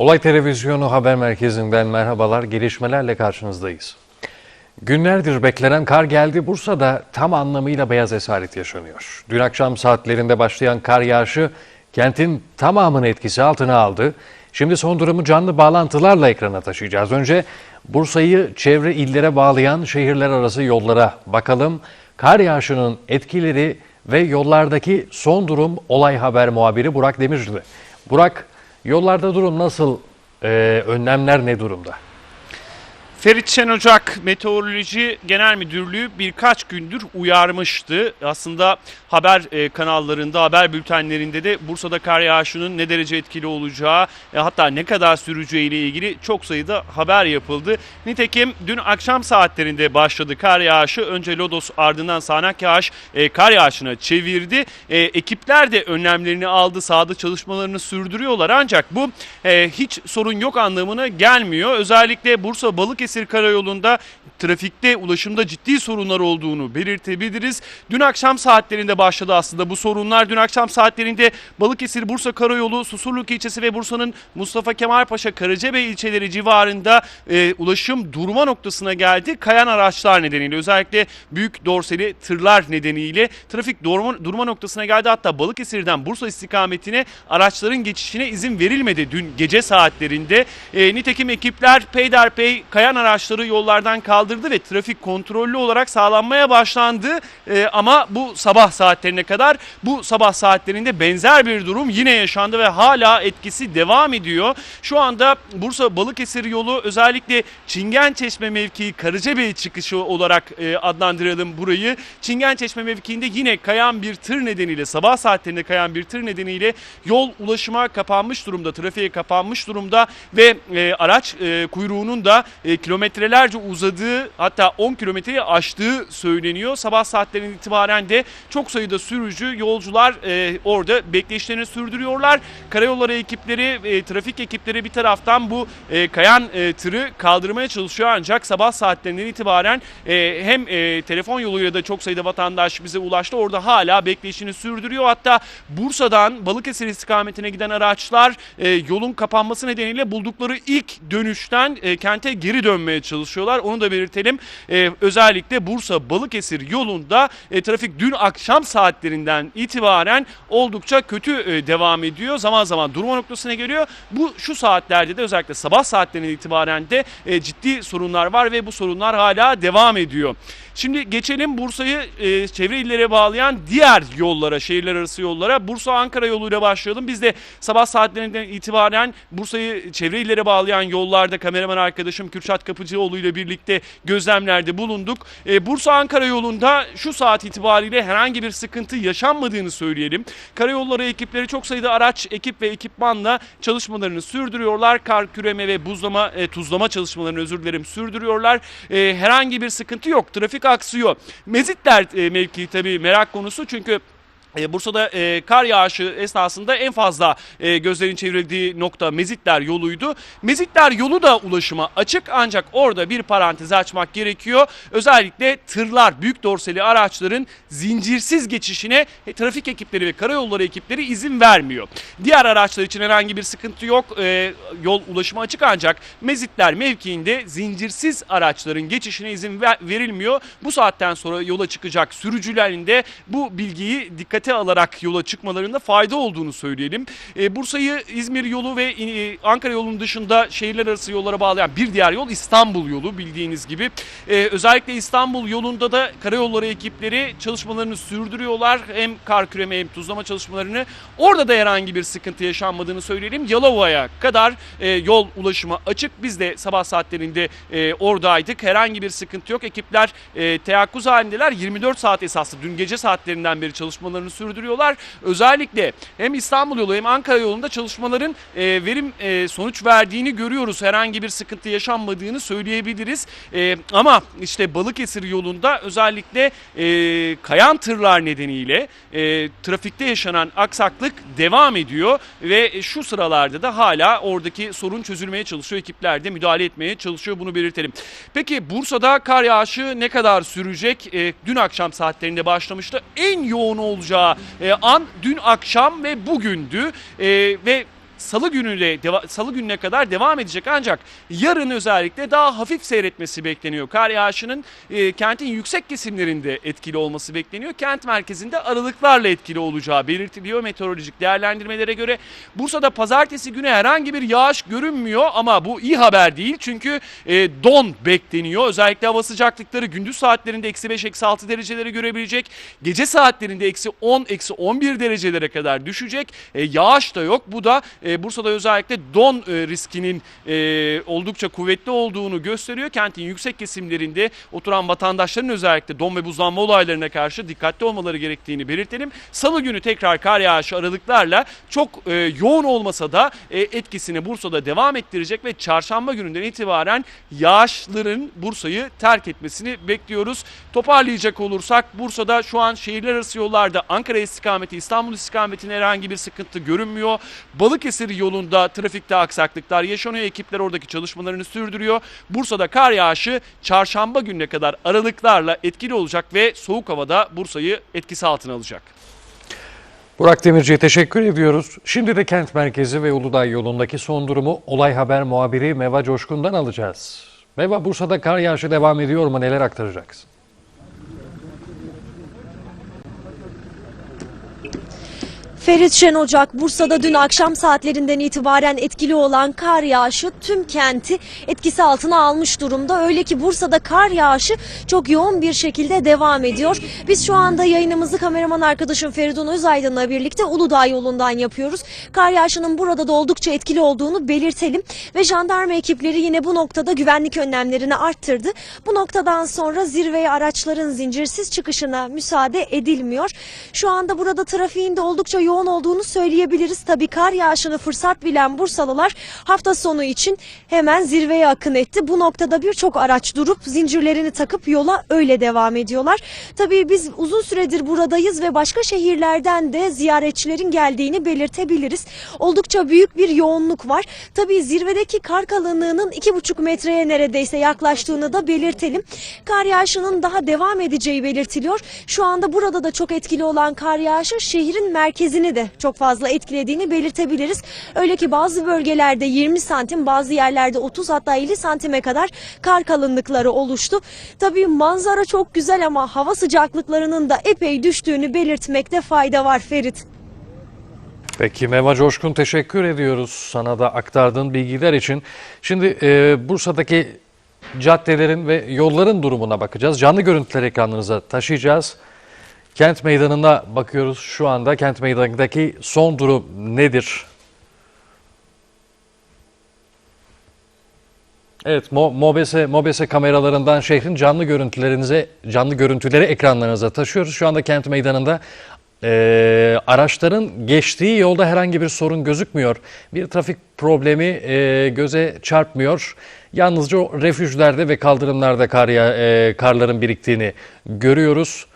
Olay Televizyonu Haber Merkezi'nden merhabalar. Gelişmelerle karşınızdayız. Günlerdir beklenen kar geldi. Bursa'da tam anlamıyla beyaz esaret yaşanıyor. Dün akşam saatlerinde başlayan kar yağışı kentin tamamını etkisi altına aldı. Şimdi son durumu canlı bağlantılarla ekrana taşıyacağız. Önce Bursa'yı çevre illere bağlayan şehirler arası yollara bakalım. Kar yağışının etkileri ve yollardaki son durum olay haber muhabiri Burak Demirci. Burak, yollarda durum nasıl? Ee, önlemler ne durumda? Ferit Şen Ocak Meteoroloji Genel Müdürlüğü birkaç gündür uyarmıştı. Aslında haber e, kanallarında, haber bültenlerinde de Bursa'da kar yağışının ne derece etkili olacağı, e, hatta ne kadar süreceği ile ilgili çok sayıda haber yapıldı. Nitekim dün akşam saatlerinde başladı kar yağışı. Önce Lodos ardından sağanak yağış e, kar yağışına çevirdi. Ekipler de önlemlerini aldı, sahada çalışmalarını sürdürüyorlar. Ancak bu hiç sorun yok anlamına gelmiyor. Özellikle Bursa Balıkesir Karayolu'nda trafikte, ulaşımda ciddi sorunlar olduğunu belirtebiliriz. Dün akşam saatlerinde başladı aslında bu sorunlar. Dün akşam saatlerinde Balıkesir Bursa Karayolu, Susurluk ilçesi ve Bursa'nın Mustafa Kemal Paşa Karacabey ilçeleri civarında e, ulaşım durma noktasına geldi. Kayan araçlar nedeniyle özellikle büyük dorseli tırlar nedeniyle trafik durma, durma noktasına geldi. Hatta Balıkesir'den Bursa istikametine araçların geçişine izin verilmedi dün gece saatlerinde. E, nitekim ekipler peyderpey kayan araçları yollardan kaldırdı ve trafik kontrollü olarak sağlanmaya başlandı. E, ama bu sabah saatlerine kadar bu sabah saatlerinde benzer bir durum yine yaşandı ve hala etkisi devam ediyor. Şu anda Bursa Balıkesir yolu özellikle Çingen Çeşme mevkii Karacabey çıkışı olarak e, adlandıralım burayı. Çingen Çeşme mevkiinde yine kayan bir tır nedeniyle sabah saatlerinde kayan bir tır nedeniyle yol ulaşıma kapanmış durumda, trafiğe kapanmış durumda ve e, araç e, kuyruğunun da e, kilometrelerce uzadığı hatta 10 kilometreyi aştığı söyleniyor. Sabah saatlerinden itibaren de çok sayıda sürücü, yolcular e, orada bekleyişlerini sürdürüyorlar. Karayolları ekipleri, e, trafik ekipleri bir taraftan bu e, kayan e, tırı kaldırmaya çalışıyor ancak sabah saatlerinden itibaren e, hem e, telefon yoluyla da çok sayıda vatandaş bize ulaştı. Orada hala bekleyişini sürdürüyor. Hatta Bursa'dan Balıkesir istikametine giden araçlar e, yolun kapanması nedeniyle buldukları ilk dönüşten e, kente geri dönmeye çalışıyorlar. Onu da belirtelim. E, özellikle Bursa Balıkesir yolunda e, trafik dün akşam saatlerinden itibaren oldukça kötü e, devam ediyor. Zaman zaman durma noktasına geliyor. Bu şu saatlerde de özellikle sabah saatlerinden itibaren de e, ciddi sorunlar var ve bu sorunlar hala devam ediyor. Şimdi geçelim Bursa'yı e, çevre illere bağlayan diğer yollara, şehirler arası yollara. Bursa-Ankara yoluyla başlayalım. Biz de sabah saatlerinden itibaren Bursa'yı çevre illere bağlayan yollarda kameraman arkadaşım Kürşat Kapıcıoğlu ile birlikte gözlemlerde bulunduk. E, Bursa-Ankara yolunda şu saat itibariyle herhangi bir sıkıntı yaşanmadığını söyleyelim. Karayolları ekipleri çok sayıda araç, ekip ve ekipmanla çalışmalarını sürdürüyorlar. Kar küreme ve buzlama, e, tuzlama çalışmalarını özür dilerim sürdürüyorlar. E, herhangi bir sıkıntı yok. Trafik aksıyor. Mezitler e, mevkii tabii merak konusu çünkü Bursa'da e, kar yağışı esnasında en fazla e, gözlerin çevrildiği nokta Mezitler yoluydu. Mezitler yolu da ulaşıma açık ancak orada bir parantez açmak gerekiyor. Özellikle tırlar, büyük dorseli araçların zincirsiz geçişine e, trafik ekipleri ve karayolları ekipleri izin vermiyor. Diğer araçlar için herhangi bir sıkıntı yok. E, yol ulaşıma açık ancak Mezitler mevkiinde zincirsiz araçların geçişine izin ver- verilmiyor. Bu saatten sonra yola çıkacak sürücülerin de bu bilgiyi dikkat dikkate alarak yola çıkmalarında fayda olduğunu söyleyelim. E, Bursa'yı İzmir yolu ve e, Ankara yolunun dışında şehirler arası yollara bağlayan bir diğer yol İstanbul yolu bildiğiniz gibi. E, özellikle İstanbul yolunda da karayolları ekipleri çalışmalarını sürdürüyorlar. Hem kar küreme hem tuzlama çalışmalarını. Orada da herhangi bir sıkıntı yaşanmadığını söyleyelim. Yalova'ya kadar e, yol ulaşıma açık. Biz de sabah saatlerinde e, oradaydık. Herhangi bir sıkıntı yok. Ekipler e, teyakkuz halindeler. 24 saat esaslı dün gece saatlerinden beri çalışmalarını sürdürüyorlar. Özellikle hem İstanbul yolu hem Ankara yolunda çalışmaların e, verim e, sonuç verdiğini görüyoruz. Herhangi bir sıkıntı yaşanmadığını söyleyebiliriz. E, ama işte Balıkesir yolunda özellikle e, kayan tırlar nedeniyle e, trafikte yaşanan aksaklık devam ediyor ve şu sıralarda da hala oradaki sorun çözülmeye çalışıyor. Ekipler de müdahale etmeye çalışıyor bunu belirtelim. Peki Bursa'da kar yağışı ne kadar sürecek? E, dün akşam saatlerinde başlamıştı. En yoğun olacağı e, an dün akşam ve bugündü. E, ve salı günü de salı gününe kadar devam edecek ancak yarın özellikle daha hafif seyretmesi bekleniyor. Kar yağışının e, kentin yüksek kesimlerinde etkili olması bekleniyor. Kent merkezinde aralıklarla etkili olacağı belirtiliyor meteorolojik değerlendirmelere göre. Bursa'da pazartesi günü herhangi bir yağış görünmüyor ama bu iyi haber değil çünkü e, don bekleniyor. Özellikle hava sıcaklıkları gündüz saatlerinde eksi 5 eksi 6 dereceleri görebilecek. Gece saatlerinde eksi 10 eksi 11 derecelere kadar düşecek. E, yağış da yok. Bu da e, Bursa'da özellikle don e, riskinin e, oldukça kuvvetli olduğunu gösteriyor. Kentin yüksek kesimlerinde oturan vatandaşların özellikle don ve buzlanma olaylarına karşı dikkatli olmaları gerektiğini belirtelim. Salı günü tekrar kar yağışı aralıklarla çok e, yoğun olmasa da e, etkisini Bursa'da devam ettirecek ve çarşamba gününden itibaren yağışların Bursa'yı terk etmesini bekliyoruz. Toparlayacak olursak Bursa'da şu an şehirler arası yollarda Ankara istikameti İstanbul istikametine herhangi bir sıkıntı görünmüyor. Balıkesir yolunda trafikte aksaklıklar yaşanıyor. Ekipler oradaki çalışmalarını sürdürüyor. Bursa'da kar yağışı çarşamba gününe kadar aralıklarla etkili olacak ve soğuk havada Bursa'yı etkisi altına alacak. Burak Demirci'ye teşekkür ediyoruz. Şimdi de kent merkezi ve Uludağ yolundaki son durumu Olay Haber muhabiri Meva Coşkun'dan alacağız. Meva Bursa'da kar yağışı devam ediyor mu? Neler aktaracaksın? Ferit Şen Ocak, Bursa'da dün akşam saatlerinden itibaren etkili olan kar yağışı tüm kenti etkisi altına almış durumda. Öyle ki Bursa'da kar yağışı çok yoğun bir şekilde devam ediyor. Biz şu anda yayınımızı kameraman arkadaşım Feridun Özaydın'la birlikte Uludağ yolundan yapıyoruz. Kar yağışının burada da oldukça etkili olduğunu belirtelim. Ve jandarma ekipleri yine bu noktada güvenlik önlemlerini arttırdı. Bu noktadan sonra zirveye araçların zincirsiz çıkışına müsaade edilmiyor. Şu anda burada trafiğin de oldukça yoğun olduğunu söyleyebiliriz. Tabii kar yağışını fırsat bilen Bursalılar hafta sonu için hemen zirveye akın etti. Bu noktada birçok araç durup zincirlerini takıp yola öyle devam ediyorlar. Tabii biz uzun süredir buradayız ve başka şehirlerden de ziyaretçilerin geldiğini belirtebiliriz. Oldukça büyük bir yoğunluk var. Tabii zirvedeki kar kalınlığının iki buçuk metreye neredeyse yaklaştığını da belirtelim. Kar yağışının daha devam edeceği belirtiliyor. Şu anda burada da çok etkili olan kar yağışı şehrin merkezini de çok fazla etkilediğini belirtebiliriz. Öyle ki bazı bölgelerde 20 santim bazı yerlerde 30 hatta 50 santime kadar kar kalınlıkları oluştu. Tabii manzara çok güzel ama hava sıcaklıklarının da epey düştüğünü belirtmekte fayda var Ferit. Peki Meva Coşkun teşekkür ediyoruz sana da aktardığın bilgiler için. Şimdi e, Bursa'daki caddelerin ve yolların durumuna bakacağız. Canlı görüntüler ekranlarınıza taşıyacağız. Kent meydanına bakıyoruz şu anda. Kent meydanındaki son durum nedir? Evet, Mo- Mobese, Mobese kameralarından şehrin canlı görüntülerinize, canlı görüntüleri ekranlarınıza taşıyoruz. Şu anda kent meydanında eee, araçların geçtiği yolda herhangi bir sorun gözükmüyor. Bir trafik problemi eee, göze çarpmıyor. Yalnızca refüjlerde ve kaldırımlarda kar eee, karların biriktiğini görüyoruz.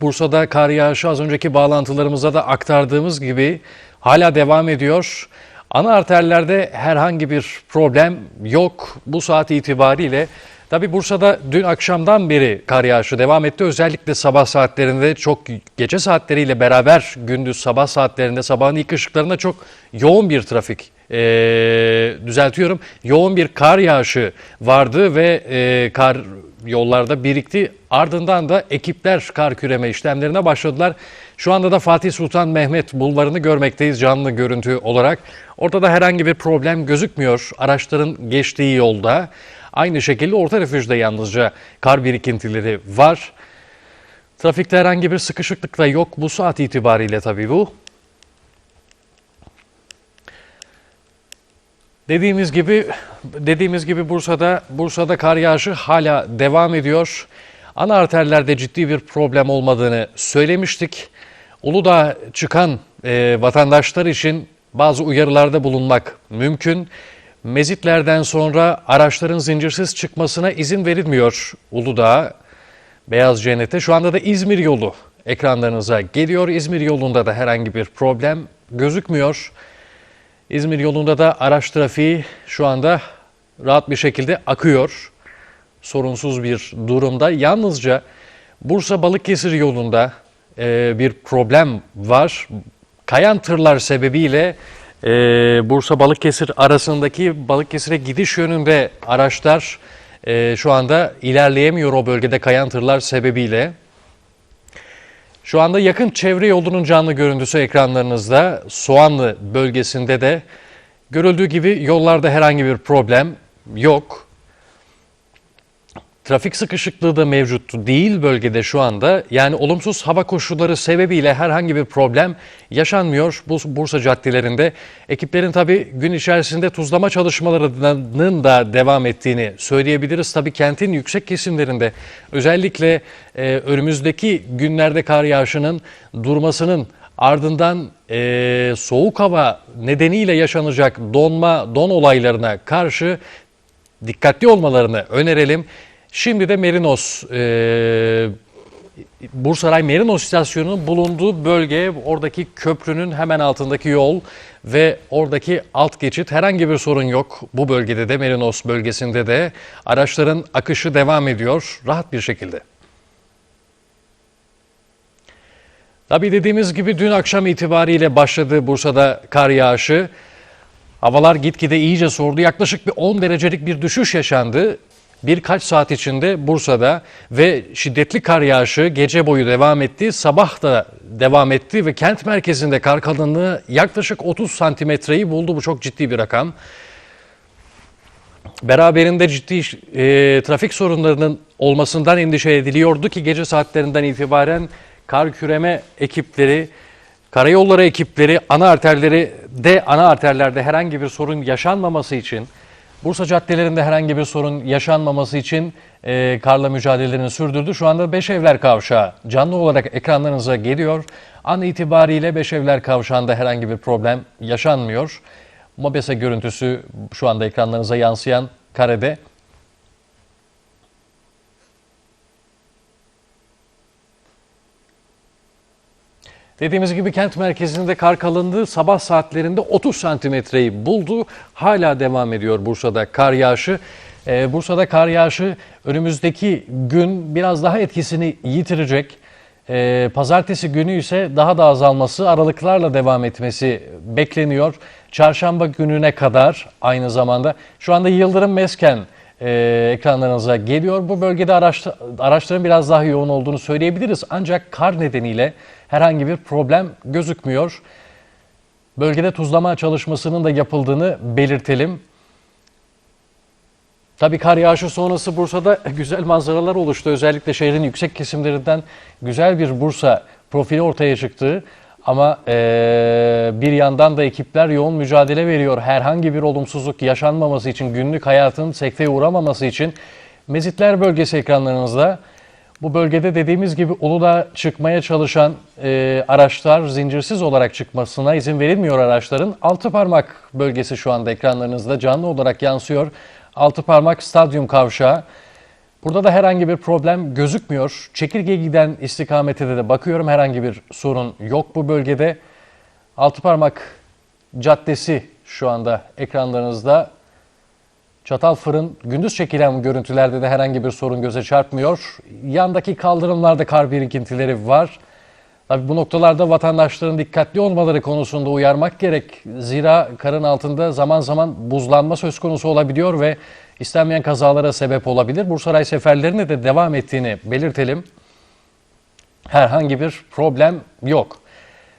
Bursa'da kar yağışı az önceki bağlantılarımızda da aktardığımız gibi hala devam ediyor. Ana arterlerde herhangi bir problem yok bu saat itibariyle. Tabi Bursa'da dün akşamdan beri kar yağışı devam etti. Özellikle sabah saatlerinde çok gece saatleriyle beraber gündüz sabah saatlerinde sabahın ilk ışıklarında çok yoğun bir trafik ee, düzeltiyorum. Yoğun bir kar yağışı vardı ve e, kar yollarda birikti. Ardından da ekipler kar küreme işlemlerine başladılar. Şu anda da Fatih Sultan Mehmet bulvarını görmekteyiz canlı görüntü olarak. Ortada herhangi bir problem gözükmüyor araçların geçtiği yolda. Aynı şekilde orta refüjde yalnızca kar birikintileri var. Trafikte herhangi bir sıkışıklık da yok bu saat itibariyle tabii bu. Dediğimiz gibi dediğimiz gibi Bursa'da Bursa'da kar yağışı hala devam ediyor. Ana arterlerde ciddi bir problem olmadığını söylemiştik. Uludağ çıkan e, vatandaşlar için bazı uyarılarda bulunmak mümkün. Mezitlerden sonra araçların zincirsiz çıkmasına izin verilmiyor Uludağ. Beyaz Cennet'e şu anda da İzmir yolu ekranlarınıza geliyor. İzmir yolunda da herhangi bir problem gözükmüyor. İzmir yolunda da araç trafiği şu anda rahat bir şekilde akıyor. Sorunsuz bir durumda. Yalnızca Bursa Balıkesir yolunda e, bir problem var. kayan tırlar sebebiyle e, Bursa Balıkesir arasındaki Balıkesir'e gidiş yönünde araçlar e, şu anda ilerleyemiyor o bölgede kayan tırlar sebebiyle. Şu anda yakın çevre yolunun canlı görüntüsü ekranlarınızda. Soğanlı bölgesinde de görüldüğü gibi yollarda herhangi bir problem yok. Trafik sıkışıklığı da mevcut değil bölgede şu anda. Yani olumsuz hava koşulları sebebiyle herhangi bir problem yaşanmıyor bu Bursa caddelerinde. Ekiplerin tabii gün içerisinde tuzlama çalışmalarının da devam ettiğini söyleyebiliriz. Tabii kentin yüksek kesimlerinde özellikle e, önümüzdeki günlerde kar yağışının durmasının ardından e, soğuk hava nedeniyle yaşanacak donma, don olaylarına karşı dikkatli olmalarını önerelim. Şimdi de Merinos, e, Bursaray Merinos istasyonunun bulunduğu bölge, oradaki köprünün hemen altındaki yol ve oradaki alt geçit herhangi bir sorun yok. Bu bölgede de Merinos bölgesinde de araçların akışı devam ediyor rahat bir şekilde. Tabii dediğimiz gibi dün akşam itibariyle başladı Bursa'da kar yağışı. Havalar gitgide iyice soğudu. Yaklaşık bir 10 derecelik bir düşüş yaşandı. Birkaç saat içinde Bursa'da ve şiddetli kar yağışı gece boyu devam etti. Sabah da devam etti ve kent merkezinde kar kalınlığı yaklaşık 30 santimetreyi buldu. Bu çok ciddi bir rakam. Beraberinde ciddi e, trafik sorunlarının olmasından endişe ediliyordu ki gece saatlerinden itibaren kar küreme ekipleri, karayolları ekipleri ana arterleri de ana arterlerde herhangi bir sorun yaşanmaması için Bursa caddelerinde herhangi bir sorun yaşanmaması için e, karla mücadelelerini sürdürdü. Şu anda Beşevler Kavşağı canlı olarak ekranlarınıza geliyor. An itibariyle Beşevler Kavşağı'nda herhangi bir problem yaşanmıyor. Mobese görüntüsü şu anda ekranlarınıza yansıyan karede. Dediğimiz gibi kent merkezinde kar kalınlığı sabah saatlerinde 30 santimetreyi buldu. Hala devam ediyor Bursa'da kar yağışı. Ee, Bursa'da kar yağışı önümüzdeki gün biraz daha etkisini yitirecek. Ee, pazartesi günü ise daha da azalması, aralıklarla devam etmesi bekleniyor. Çarşamba gününe kadar aynı zamanda şu anda Yıldırım Mesken e, ekranlarınıza geliyor. Bu bölgede araç, araçların biraz daha yoğun olduğunu söyleyebiliriz. Ancak kar nedeniyle herhangi bir problem gözükmüyor. Bölgede tuzlama çalışmasının da yapıldığını belirtelim. Tabii kar yağışı sonrası Bursa'da güzel manzaralar oluştu. Özellikle şehrin yüksek kesimlerinden güzel bir Bursa profili ortaya çıktı. Ama eee, bir yandan da ekipler yoğun mücadele veriyor. Herhangi bir olumsuzluk yaşanmaması için, günlük hayatın sekteye uğramaması için Mezitler bölgesi ekranlarınızda. Bu bölgede dediğimiz gibi Uludağ çıkmaya çalışan eee, araçlar zincirsiz olarak çıkmasına izin verilmiyor araçların. Altı parmak bölgesi şu anda ekranlarınızda canlı olarak yansıyor. Altı parmak stadyum kavşağı. Burada da herhangi bir problem gözükmüyor. Çekirge giden istikamete de, de bakıyorum herhangi bir sorun yok bu bölgede. Altıparmak Caddesi şu anda ekranlarınızda. Çatal Fırın gündüz çekilen görüntülerde de herhangi bir sorun göze çarpmıyor. Yandaki kaldırımlarda kar birikintileri var. Tabii bu noktalarda vatandaşların dikkatli olmaları konusunda uyarmak gerek. Zira karın altında zaman zaman buzlanma söz konusu olabiliyor ve istenmeyen kazalara sebep olabilir. Bursaray seferlerine de devam ettiğini belirtelim. Herhangi bir problem yok.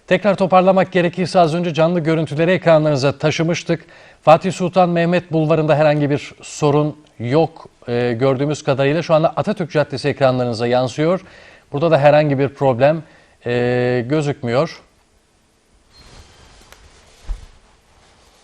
Tekrar toparlamak gerekirse az önce canlı görüntüleri ekranlarınıza taşımıştık. Fatih Sultan Mehmet Bulvarı'nda herhangi bir sorun yok Ee, gördüğümüz kadarıyla. Şu anda Atatürk Caddesi ekranlarınıza yansıyor. Burada da herhangi bir problem e, gözükmüyor.